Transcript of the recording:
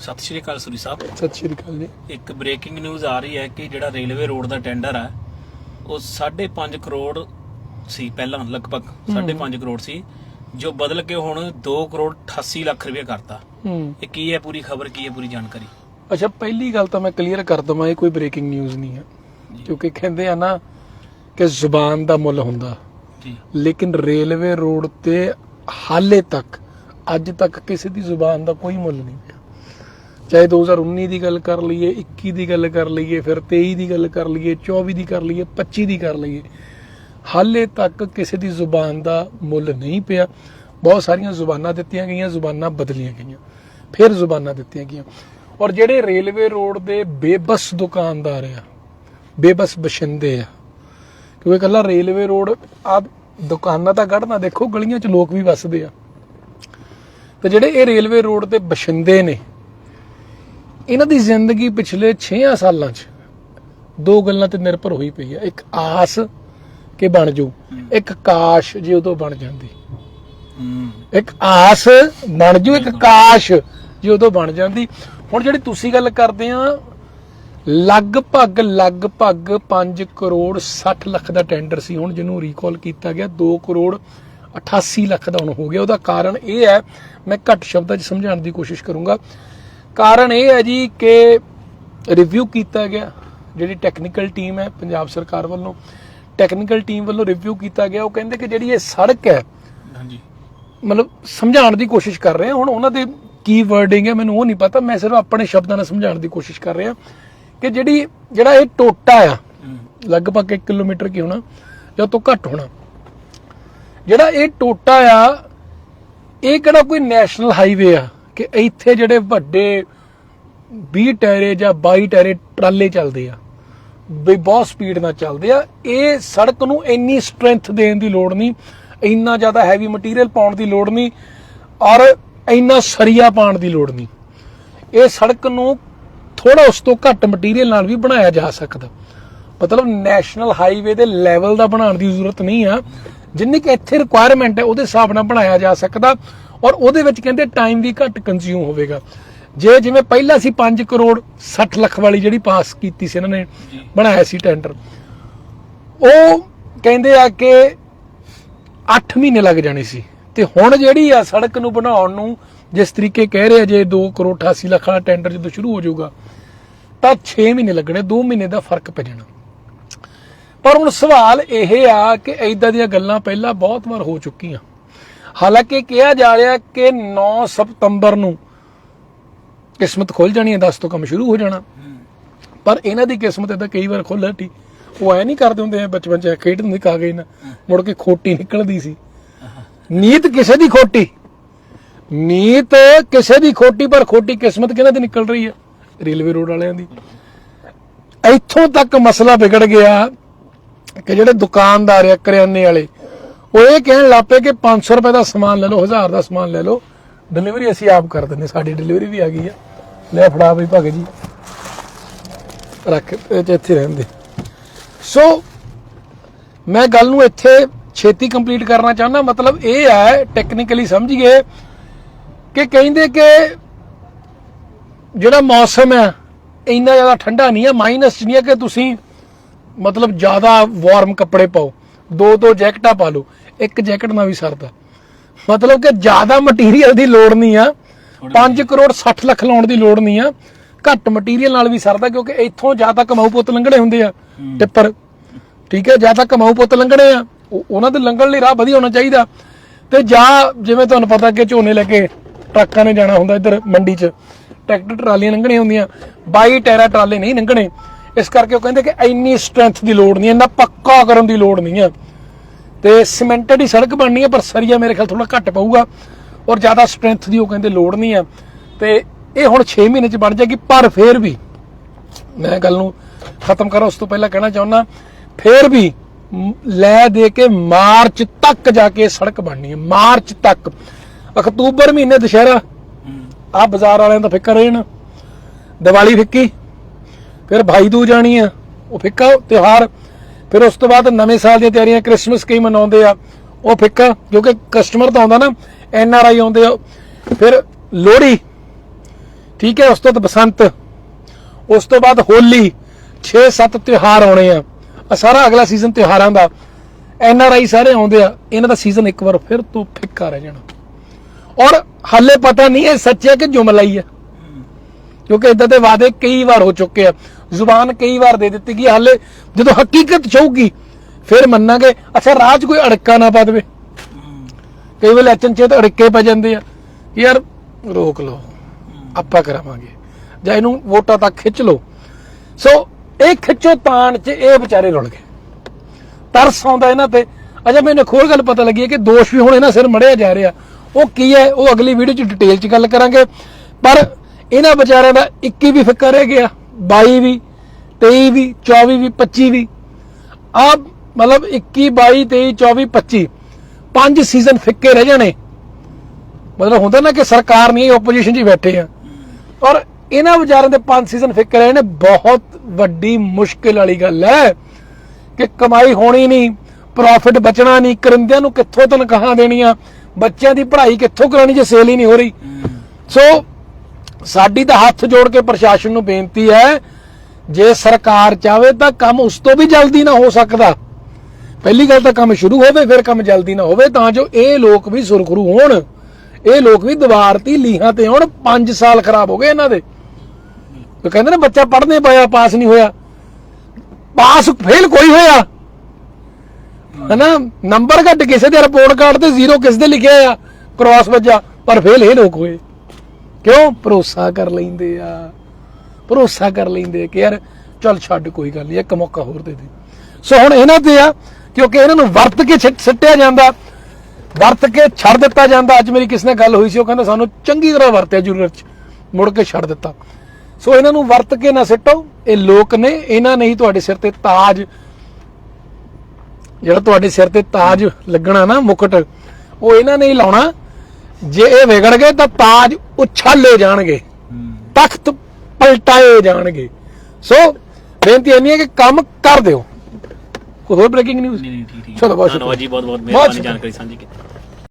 ਸਤਿ ਸ਼੍ਰੀ ਅਕਾਲ ਸੁਰੀ ਸਾਹਿਬ। ਸਤਿ ਸ਼੍ਰੀ ਅਕਾਲ ਜੀ। ਇੱਕ ਬ੍ਰੇਕਿੰਗ ਨਿਊਜ਼ ਆ ਰਹੀ ਹੈ ਕਿ ਜਿਹੜਾ ਰੇਲਵੇ ਰੋਡ ਦਾ ਟੈਂਡਰ ਹੈ ਉਹ 5.5 ਕਰੋੜ ਸੀ ਪਹਿਲਾਂ ਲਗਭਗ 5.5 ਕਰੋੜ ਸੀ ਜੋ ਬਦਲ ਕੇ ਹੁਣ 2 ਕਰੋੜ 88 ਲੱਖ ਰੁਪਏ ਕਰਤਾ। ਹੂੰ। ਇਹ ਕੀ ਹੈ ਪੂਰੀ ਖਬਰ ਕੀ ਹੈ ਪੂਰੀ ਜਾਣਕਾਰੀ? ਅੱਛਾ ਪਹਿਲੀ ਗੱਲ ਤਾਂ ਮੈਂ ਕਲੀਅਰ ਕਰ ਦਵਾਂ ਇਹ ਕੋਈ ਬ੍ਰੇਕਿੰਗ ਨਿਊਜ਼ ਨਹੀਂ ਹੈ। ਕਿਉਂਕਿ ਕਹਿੰਦੇ ਆ ਨਾ ਕਿ ਜ਼ੁਬਾਨ ਦਾ ਮੁੱਲ ਹੁੰਦਾ। ਜੀ। ਲੇਕਿਨ ਰੇਲਵੇ ਰੋਡ ਤੇ ਹਾਲੇ ਤੱਕ ਅੱਜ ਤੱਕ ਕਿਸੇ ਦੀ ਜ਼ੁਬਾਨ ਦਾ ਕੋਈ ਮੁੱਲ ਨਹੀਂ। ਚਾਹੇ 2019 ਦੀ ਗੱਲ ਕਰ ਲਈਏ 21 ਦੀ ਗੱਲ ਕਰ ਲਈਏ, ਫਿਰ 23 ਦੀ ਗੱਲ ਕਰ ਲਈਏ 24 ਦੀ ਕਰ ਲਈਏ 25 ਦੀ ਕਰ ਲਈਏ, ਹਾਲੇ ਤੱਕ ਕਿਸੇ ਦੀ ਜ਼ੁਬਾਨ ਦਾ ਮੁੱਲ ਨਹੀਂ ਪਿਆ। ਬਹੁਤ ਸਾਰੀਆਂ ਜ਼ੁਬਾਨਾਂ ਦਿੱਤੀਆਂ ਗਈਆਂ, ਜ਼ੁਬਾਨਾਂ ਬਦਲੀਆਂ ਗਈਆਂ। ਫਿਰ ਜ਼ੁਬਾਨਾਂ ਦਿੱਤੀਆਂ ਗਈਆਂ। ਔਰ ਜਿਹੜੇ ਰੇਲਵੇ ਰੋਡ ਦੇ ਬੇਬਸ ਦੁਕਾਨਦਾਰ ਆ, ਬੇਬਸ ਬਸ਼ਿੰਦੇ ਆ, ਕਿਉਂਕਿ ਕੱਲਾ ਰੇਲਵੇ ਰੋਡ ਆ ਦੁਕਾਨਾਂ ਤਾਂ ਕੱਢਣਾ ਦੇਖੋ ਗਲੀਆਂ 'ਚ ਲੋਕ ਵੀ ਵੱਸਦੇ ਆ। ਤੇ ਜਿਹੜੇ ਇਹ ਰੇਲਵੇ ਰੋਡ ਦੇ ਬਸ਼ਿੰਦੇ ਨੇ ਇਹਨਾਂ ਦੀ ਜ਼ਿੰਦਗੀ ਪਿਛਲੇ 6 ਸਾਲਾਂ 'ਚ ਦੋ ਗੱਲਾਂ ਤੇ ਨਿਰਭਰ ਹੋਈ ਪਈ ਆ। ਇੱਕ ਆਸ ਕਿ ਬਣ ਜੂ ਇੱਕ ਕਾਸ਼ ਜੇ ਉਦੋਂ ਬਣ ਜਾਂਦੀ। ਹੂੰ। ਇੱਕ ਆਸ ਬਣ ਜੂ ਇੱਕ ਕਾਸ਼ ਜੇ ਉਦੋਂ ਬਣ ਜਾਂਦੀ। ਹੁਣ ਜਿਹੜੀ ਤੁਸੀਂ ਗੱਲ ਕਰਦੇ ਆ ਲਗਭਗ ਲਗਭਗ 5 ਕਰੋੜ 60 ਲੱਖ ਦਾ ਟੈਂਡਰ ਸੀ ਹੁਣ ਜਿਹਨੂੰ ਰੀਕਾਲ ਕੀਤਾ ਗਿਆ। 2 ਕਰੋੜ 88 ਲੱਖ ਦਾ ਹੁਣ ਹੋ ਗਿਆ। ਉਹਦਾ ਕਾਰਨ ਇਹ ਹੈ ਮੈਂ ਘੱਟ ਸ਼ਬਦਾਂ 'ਚ ਸਮਝਾਉਣ ਦੀ ਕੋਸ਼ਿਸ਼ ਕਰੂੰਗਾ ਕਾਰਨ ਇਹ ਹੈ ਜੀ ਕਿ ਰਿਵਿਊ ਕੀਤਾ ਗਿਆ ਜਿਹੜੀ ਟੈਕਨੀਕਲ ਟੀਮ ਹੈ ਪੰਜਾਬ ਸਰਕਾਰ ਵੱਲੋਂ ਟੈਕਨੀਕਲ ਟੀਮ ਵੱਲੋਂ ਰਿਵਿਊ ਕੀਤਾ ਗਿਆ। ਉਹ ਕਹਿੰਦੇ ਕਿ ਜਿਹੜੀ ਇਹ ਸੜਕ ਹੈ ਹਾਂਜੀ। ਮਤਲਬ ਸਮਝਾਉਣ ਦੀ ਕੋਸ਼ਿਸ਼ ਕਰ ਰਹੇ ਹਾਂ ਹੁਣ ਉਹਨਾਂ ਦੇ ਕੀ ਵਰਡਿੰਗ ਹੈ ਮੈਨੂੰ ਉਹ ਨਹੀਂ ਪਤਾ। ਮੈਂ ਸਿਰਫ ਆਪਣੇ ਸ਼ਬਦਾਂ ਨਾਲ ਸਮਝਾਉਣ ਦੀ ਕੋਸ਼ਿਸ਼ ਕਰ ਰਿਹਾ ਕਿ ਜਿਹੜੀ ਜਿਹੜਾ ਇਹ ਟੋਟਾ ਆ ਲਗਭਗ 1 ਕਿਲੋਮੀਟਰ ਕੀ ਹੋਣਾ ਜਾਂ ਤੋਂ ਘੱਟ ਹੋਣਾ ਜਿਹੜਾ ਇਹ ਟੋਟਾ ਆ ਇਹ ਕਿਹੜਾ ਕੋਈ ਨੈਸ਼ਨਲ ਹਾਈਵੇ ਆ? ਕਿ ਇੱਥੇ ਜਿਹੜੇ ਵੱਡੇ 20 ਟਾਇਰੇ ਜਾਂ 22 ਟਾਇਰੇ ਟਰਾਲੇ ਚੱਲਦੇ ਆ, ਵੀ ਬਹੁਤ ਸਪੀਡ ਨਾਲ ਚੱਲਦੇ ਆ, ਇਹ ਸੜਕ ਨੂੰ ਇੰਨੀ ਸਟਰੈਂਥ ਦੇਣ ਦੀ ਲੋੜ ਨਹੀਂ, ਇੰਨਾ ਜ਼ਿਆਦਾ ਹੈਵੀ ਮਟੀਰੀਅਲ ਪਾਉਣ ਦੀ ਲੋੜ ਨਹੀਂ, ਔਰ ਇੰਨਾ ਸਰੀਆ ਪਾਉਣ ਦੀ ਲੋੜ ਨਹੀਂ। ਇਹ ਸੜਕ ਨੂੰ ਥੋੜਾ ਉਸ ਤੋਂ ਘੱਟ ਮਟੀਰੀਅਲ ਨਾਲ ਵੀ ਬਣਾਇਆ ਜਾ ਸਕਦਾ। ਮਤਲਬ ਨੈਸ਼ਨਲ ਹਾਈਵੇ ਦੇ ਲੈਵਲ ਦਾ ਬਣਾਉਣ ਦੀ ਜ਼ਰੂਰਤ ਨਹੀਂ ਆ, ਜਿੰਨੀ ਕਿ ਇੱਥੇ ਰਿਕੁਆਇਰਮੈਂਟ ਹੈ, ਉਹਦੇ ਹਿਸਾਬ ਨਾਲ ਬਣਾਇਆ ਜਾ ਸਕਦਾ। ਔਰ ਉਹਦੇ ਵਿੱਚ ਕਹਿੰਦੇ ਟਾਈਮ ਵੀ ਘੱਟ ਕੰਜ਼ਿਊਮ ਹੋਵੇਗਾ। ਜੇ ਜਿਵੇਂ ਪਹਿਲਾਂ ਸੀ 5 ਕਰੋੜ 60 ਲੱਖ ਵਾਲੀ ਜਿਹੜੀ ਪਾਸ ਕੀਤੀ ਸੀ ਇਹਨਾਂ ਨੇ ਬਣਾਇਆ ਸੀ ਟੈਂਡਰ ਉਹ ਕਹਿੰਦੇ ਆ ਕਿ 8 ਮਹੀਨੇ ਲੱਗ ਜਾਣੇ ਸੀ। ਤੇ ਹੁਣ ਜਿਹੜੀ ਆ ਸੜਕ ਨੂੰ ਬਣਾਉਣ ਨੂੰ ਜਿਸ ਤਰੀਕੇ ਕਹਿ ਰਹੇ ਜੇ 2 ਕਰੋੜ 88 ਲੱਖ ਵਾਲਾ ਟੈਂਡਰ ਜਦੋਂ ਸ਼ੁਰੂ ਹੋ ਜਾਊਗਾ ਤਾਂ 6 ਮਹੀਨੇ ਲੱਗਣੇ 2 ਮਹੀਨੇ ਦਾ ਫ਼ਰਕ ਪੈ ਜਾਣਾ। ਪਰ ਹੁਣ ਸਵਾਲ ਇਹ ਆ ਕਿ ਐਦਾਂ ਦੀਆਂ ਗੱਲਾਂ ਪਹਿਲਾਂ ਬਹੁਤ ਵਾਰ ਹੋ ਚੁੱਕੀਆਂ। ਹਾਲਾਂਕਿ ਕਿਹਾ ਜਾ ਰਿਹਾ ਕਿ 9 ਸਤੰਬਰ ਨੂੰ ਕਿਸਮਤ ਖੁੱਲ ਜਾਣੀ ਹੈ 10 ਤੋਂ ਕੰਮ ਸ਼ੁਰੂ ਹੋ ਜਾਣਾ। ਪਰ ਇਹਨਾਂ ਦੀ ਕਿਸਮਤ ਇਹਦਾ ਕਈ ਵਾਰ ਖੁੱਲ ਹਟੀ ਉਹ ਐ ਨਹੀਂ ਕਰਦੇ ਹੁੰਦੇ, ਬਚਪਨ ਚ ਖੇਡ ਹੁੰਦੇ ਕਾਗਜ਼ ਨਾ ਮੁੜ ਕੇ ਖੋਟੀ ਨਿਕਲਦੀ ਸੀ। ਨੀਤ ਕਿਸੇ ਦੀ ਖੋਟੀ। ਨੀਤ ਕਿਸੇ ਦੀ ਖੋਟੀ, ਪਰ ਖੋਟੀ ਕਿਸਮਤ ਕਿਹਨਾਂ ਦੀ ਨਿਕਲ ਰਹੀ ਹੈ? ਰੇਲਵੇ ਰੋਡ ਵਾਲਿਆਂ ਦੀ। ਇੱਥੋਂ ਤੱਕ ਮਸਲਾ ਵਿਗੜ ਗਿਆ ਕਿ ਜਿਹੜੇ ਦੁਕਾਨਦਾਰ ਆ, ਕਰਿਆਨੇ ਵਾਲੇ ਉਹ ਇਹ ਕਹਿਣ ਲੱਪੇ ਕਿ 500 ਰੁਪਏ ਦਾ ਸਮਾਨ ਲੈ ਲਓ 1000 ਦਾ ਸਮਾਨ ਲੈ ਲਓ। ਡਿਲੀਵਰੀ ਅਸੀਂ ਆਪ ਕਰ ਦਿੰਦੇ ਸਾਡੀ ਡਿਲੀਵਰੀ ਵੀ ਆ ਗਈ ਆ। ਲੈ ਫੜਾ ਬਈ ਭਗਤ ਜੀ। ਰੱਖ, ਇਹ 'ਚ ਇੱਥੇ ਰਹਿੰਦੇ ਸੋ ਮੈਂ ਗੱਲ ਨੂੰ ਇੱਥੇ ਛੇਤੀ ਕੰਪਲੀਟ ਕਰਨਾ ਚਾਹੁੰਦਾ। ਮਤਲਬ ਇਹ ਹੈ ਟੈਕਨੀਕਲੀ ਸਮਝੀਏ, ਕਿ ਕਹਿੰਦੇ ਕਿ ਜਿਹੜਾ ਮੌਸਮ ਹੈ ਇੰਨਾ ਜ਼ਿਆਦਾ ਠੰਡਾ ਨਹੀਂ ਹੈ ਮਾਈਨਸ ਚ ਨਹੀਂ ਹੈ ਕਿ ਤੁਸੀਂ ਮਤਲਬ ਜ਼ਿਆਦਾ ਵਾਰਮ ਕੱਪੜੇ ਪਾਓ। ਦੋ ਦੋ ਜੈਕਟਾਂ ਪਾ ਲਓ। ਇੱਕ ਜੈਕਟ ਨਾਲ ਵੀ ਸਰਦਾ। ਮਤਲਬ ਕਿ ਜ਼ਿਆਦਾ ਮਟੀਰੀਅਲ ਦੀ ਲੋੜ ਨਹੀਂ ਆ। 5 ਕਰੋੜ 60 ਲੱਖ ਲਾਉਣ ਦੀ ਲੋੜ ਨਹੀਂ ਆ। ਘੱਟ ਮਟੀਰੀਅਲ ਨਾਲ ਵੀ ਸਰਦਾ ਕਿਉਂਕਿ ਇੱਥੋਂ ਜ਼ਿਆਦਾ ਕਮਾਊ ਪੁੱਤ ਲੰਘਣੇ ਹੁੰਦੇ ਆ। ਟਿੱਪਰ। ਠੀਕ ਹੈ ਜਾਂ ਤਾਂ ਕਮਾਊ ਪੁੱਤ ਲੰਘਣੇ ਆ। ਉਹ- ਉਹਨਾਂ ਦੇ ਲੰਘਣ ਲਈ ਰਾਹ ਵਧੀਆ ਹੋਣਾ ਚਾਹੀਦਾ। ਤੇ ਜਾਂ ਜਿਵੇਂ ਤੁਹਾਨੂੰ ਪਤਾ ਕਿ ਝੋਨੇ ਲੈ ਕੇ ਟਰੱਕਾਂ ਨੇ ਜਾਣਾ ਹੁੰਦਾ ਇੱਧਰ ਮੰਡੀ 'ਚ। ਟਰੈਕਟਰ ਟਰਾਲੀਆਂ ਲੰਘਣੀਆਂ ਹੁੰਦੀਆਂ। 22 ਟਾਇਰਾ ਟਰਾਲੇ ਨਹੀਂ ਲੰਘਣੇ। ਇਸ ਕਰਕੇ ਉਹ ਕਹਿੰਦੇ ਕਿ ਇੰਨੀ ਸਟਰੈਂਥ ਦੀ ਲੋੜ ਨਹੀਂ ਇੰਨਾ ਪੱਕਾ ਕਰਨ ਦੀ ਲੋੜ ਨਹੀਂ ਆ। ਤੇ ਸਿਮੈਂਟਡ ਹੀ ਸੜਕ ਬਣਨੀ ਹੈ ਪਰ ਸਰੀਆ ਮੇਰੇ ਖਿਆਲ ਥੋੜਾ ਘੱਟ ਪਊਗਾ ਔਰ ਜ਼ਿਆਦਾ ਸਟਰੈਂਥ ਦੀ ਉਹ ਕਹਿੰਦੇ ਲੋੜ ਨਹੀਂ ਹੈ ਤੇ ਇਹ ਹੁਣ 6 ਮਹੀਨੇ ਚ ਬਣ ਜਾਏਗੀ, ਪਰ ਫੇਰ ਵੀ ਮੈਂ ਗੱਲ ਨੂੰ ਖਤਮ ਕਰਾਂ, ਉਸ ਤੋਂ ਪਹਿਲਾਂ ਕਹਿਣਾ ਚਾਹੁੰਦਾ, ਫੇਰ ਵੀ ਲੈ ਦੇ ਕੇ ਮਾਰਚ ਤੱਕ ਜਾ ਕੇ ਸੜਕ ਬਣਨੀ ਹੈ ਮਾਰਚ ਤੱਕ। ਅਕਤੂਬਰ ਮਹੀਨੇ ਦੁਸ਼ਹਿਰਾ ਆ ਬਾਜ਼ਾਰ ਵਾਲਿਆਂ ਦਾ ਫਿੱਕਾ ਰਹਿਣਾ, ਦੀਵਾਲੀ ਫਿੱਕੀ, ਫਿਰ ਭਾਈ ਦੂਜ ਜਾਣੀ ਆ, ਉਹ ਫਿੱਕਾ ਤਿਉਹਾਰ ਫਿਰ ਉਸ ਤੋਂ ਬਾਅਦ ਨਵੇਂ ਸਾਲ ਦੀਆਂ ਤਿਆਰੀਆਂ ਕ੍ਰਿਸਮਸ ਕਈ ਮਨਾਉਂਦੇ ਆ। ਉਹ ਫਿੱਕਾ, ਕਿਉਂਕਿ ਕਸਟਮਰ ਤਾਂ ਆਉਂਦਾ ਨਾ, ਐਨ ਆਰ ਆਈ ਆਉਂਦੇ ਆ। ਫਿਰ ਲੋਹੜੀ, ਠੀਕ ਹੈ, ਉਸ ਤੋਂ ਬਾਅਦ ਬਸੰਤ, ਉਸ ਤੋਂ ਬਾਅਦ ਹੋਲੀ 6-7 ਤਿਉਹਾਰ ਆਉਣੇ ਆ। ਆ ਸਾਰਾ ਅਗਲਾ ਸੀਜ਼ਨ ਤਿਉਹਾਰਾਂ ਦਾ। ਐਨ ਆਰ ਆਈ ਸਾਰੇ ਆਉਂਦੇ ਆ। ਇਹਨਾਂ ਦਾ ਸੀਜ਼ਨ ਇੱਕ ਵਾਰ ਫਿਰ ਤੋਂ ਫਿੱਕਾ ਰਹਿ ਜਾਣਾ। ਔਰ ਹਾਲੇ ਪਤਾ ਨਹੀਂ ਇਹ ਸੱਚ ਹੈ ਕਿ ਜੁਮਲਾ ਹੀ ਹੈ ਕਿਉਂਕਿ ਇਦਾਂ ਦੇ ਵਾਅਦੇ ਕਈ ਵਾਰ ਹੋ ਚੁੱਕੇ ਆ। ਜ਼ੁਬਾਨ ਕਈ ਵਾਰ ਦੇ ਦਿੱਤੀ ਗਈ ਹਾਲੇ ਜਦੋਂ ਹਕੀਕਤ ਚਾਹੂਗੀ ਫਿਰ ਮੰਨਾਂਗੇ, ਅੱਛਾ, ਰਾਜ ਕੋਈ ਅੜਕਾ ਨਾ ਪਾ ਦੇਵੇ। ਕਈ ਵੇਲੇ ਅਚਨ ਚੇਤ ਅੜਕੇ ਪੈ ਜਾਂਦੇ ਆ ਯਾਰ ਰੋਕ ਲਓ, ਆਪਾਂ ਕਰਾਵਾਂਗੇ। ਜਾਂ ਇਹਨੂੰ ਵੋਟਾਂ ਤੱਕ ਖਿੱਚ ਲਓ। ਸੋ ਇਹ ਖਿੱਚੋ ਤਾਣ 'ਚ ਇਹ ਵਿਚਾਰੇ ਰੁਲ ਗਏ। ਤਰਸ ਆਉਂਦਾ ਇਹਨਾਂ ਤੇ। ਅਜਾ ਮੈਨੂੰ ਇੱਕ ਹੋਰ ਗੱਲ ਪਤਾ ਲੱਗੀ ਹੈ ਕਿ ਦੋਸ਼ ਵੀ ਹੁਣ ਇਹਨਾਂ ਸਿਰ ਮੜਿਆ ਜਾ ਰਿਹਾ। ਉਹ ਕੀ ਹੈ? ਉਹ ਅਗਲੀ ਵੀਡੀਓ 'ਚ ਡਿਟੇਲ 'ਚ ਗੱਲ ਕਰਾਂਗੇ। ਪਰ ਇਹਨਾਂ ਵਿਚਾਰਿਆਂ ਦਾ 21 ਵੀ ਫਿੱਕਾ ਰਹਿ ਗਿਆ। 22 ਵੀ 23 ਵੀ 24 ਵੀ 25 ਵੀ। ਆ ਮਤਲਬ 21 22 23 24 25 ਪੰਜ ਸੀਜ਼ਨ ਫਿੱਕੇ ਰਹਿ ਜਾਣੇ। ਮਤਲਬ ਹੁੰਦਾ ਨਾ ਕਿ ਸਰਕਾਰ ਨਹੀਂ ਆਪੋਜੀਸ਼ਨ 'ਚ ਬੈਠੇ ਆ। ਔਰ ਇਹਨਾਂ ਵਿਚਾਰਿਆਂ ਦੇ ਪੰਜ ਸੀਜ਼ਨ ਫਿੱਕੇ ਰਹੇ ਨੇ ਬਹੁਤ ਵੱਡੀ ਮੁਸ਼ਕਿਲ ਵਾਲੀ ਗੱਲ ਹੈ ਕਿ ਕਮਾਈ ਹੋਣੀ ਨਹੀਂ ਪ੍ਰੋਫਿਟ ਬਚਣਾ ਨਹੀਂ ਕਰਿੰਦਿਆਂ ਨੂੰ ਕਿੱਥੋਂ ਤਨਖਾਹਾਂ ਦੇਣੀਆਂ ਬੱਚਿਆਂ ਦੀ ਪੜ੍ਹਾਈ ਕਿੱਥੋਂ ਕਰਾਣੀ ਜੇ ਸੇਲ ਹੀ ਨਹੀਂ ਹੋ ਰਹੀ। ਸੋ ਸਾਡੀ ਤਾਂ ਹੱਥ ਜੋੜ ਕੇ ਪ੍ਰਸ਼ਾਸਨ ਨੂੰ ਬੇਨਤੀ ਹੈ, ਜੇ ਸਰਕਾਰ ਚਾਵੇ ਤਾਂ ਕੰਮ ਉਸ ਤੋਂ ਵੀ ਜਲਦੀ ਨਾ ਹੋ ਸਕਦਾ। ਪਹਿਲੀ ਗੱਲ ਤਾਂ ਕੰਮ ਸ਼ੁਰੂ ਹੋਵੇ, ਫਿਰ ਕੰਮ ਜਲਦੀ ਨਾ ਹੋਵੇ, ਤਾਂ ਜੋ ਇਹ ਲੋਕ ਵੀ ਸੁਰਖਰੂ ਹੋਣ। ਇਹ ਲੋਕ ਵੀ ਦੀਵਾਰ ਤੇ ਲੀਹਾਂ ਤੇ ਆਉਣ 5 ਸਾਲ ਖਰਾਬ ਹੋ ਗਏ ਇਹਨਾਂ ਦੇ। ਉਹ ਕਹਿੰਦੇ ਨੇ, ਬੱਚਾ ਪੜ੍ਹਨੇ ਪਾਇਆ, ਪਾਸ ਨਹੀਂ ਹੋਇਆ। ਪਾਸ ਫੇਲ ਕੋਈ ਹੋਇਆ? ਹਨਾ? ਨੰਬਰ ਘੱਟ, ਕਿਸੇ ਦੇ ਰਿਪੋਰਟ ਕਾਰਡ ਤੇ ਜ਼ੀਰੋ ਕਿਸ ਦੇ ਲਿਖਿਆ ਆ ਕ੍ਰਾਸ ਵੱਜਾ, ਪਰ ਫੇਲ ਇਹ ਲੋਕ ਹੋਏ। ਕਿਉਂ ਭਰੋਸਾ ਕਰ ਲੈਂਦੇ ਆ? ਭਰੋਸਾ ਕਰ ਲੈਂਦੇ ਆ ਕਿ ਯਾਰ ਚੱਲ ਛੱਡ, ਕੋਈ ਗੱਲ ਨਹੀਂ ਇੱਕ ਮੌਕਾ ਹੋਰ ਦੇ ਦੇ। ਸੋ ਹੁਣ ਇਹਨਾਂ ਤੇ ਆ, ਕਿਉਂਕਿ ਇਹਨਾਂ ਨੂੰ ਵਰਤ ਕੇ ਸਿੱਟਿਆ ਜਾਂਦਾ, ਵਰਤ ਕੇ ਛੱਡ ਦਿੱਤਾ ਜਾਂਦਾ। ਅੱਜ ਮੇਰੀ ਕਿਸ ਨਾਲ ਗੱਲ ਹੋਈ ਸੀ, ਉਹ ਕਹਿੰਦਾ ਸਾਨੂੰ ਚੰਗੀ ਤਰ੍ਹਾਂ ਵਰਤਿਆ ਜ਼ਰੂਰਤ ਚ ਮੁੜ ਕੇ ਛੱਡ ਦਿੱਤਾ। ਸੋ ਇਹਨਾਂ ਨੂੰ ਵਰਤ ਕੇ ਨਾ ਸਿੱਟੋ, ਇਹ ਲੋਕ ਨੇ, ਇਹਨਾਂ ਨੇ ਹੀ ਤੁਹਾਡੇ ਸਿਰ ਤੇ ਤਾਜ, ਜਿਹੜਾ ਤੁਹਾਡੇ ਸਿਰ ਤੇ ਤਾਜ ਲੱਗਣਾ ਨਾ ਮੁਕਟ, ਉਹ ਇਹਨਾਂ ਨੇ ਹੀ ਲਾਉਣਾ। ਜੇ ਇਹ ਵਿਗੜ ਗਏ ਤਾਂ ਤਾਜ ਉਛਾਲੇ ਜਾਣਗੇ ਤਖਤ ਪਲਟਾਏ ਜਾਣਗੇ। ਸੋ ਬੇਨਤੀ ਇੰਨੀ ਹੈ ਕਿ ਕੰਮ ਕਰ ਦਿਓ। ਕੋਈ ਹੋਰ ਬ੍ਰੇਕਿੰਗ ਨਿਊਜ਼ ਨਹੀਂ ਨਹੀਂ ਠੀਕ ਠੀਕ। ਚਲੋ, ਬਹੁਤ ਧੰਨਵਾਦ ਜੀ ਬਹੁਤ ਬਹੁਤ ਬਹੁਤ ਮਿਹਰਬਾਨੀ। ਜਾਣਕਾਰੀ ਸਾਂਝੀ ਕੀਤੀ।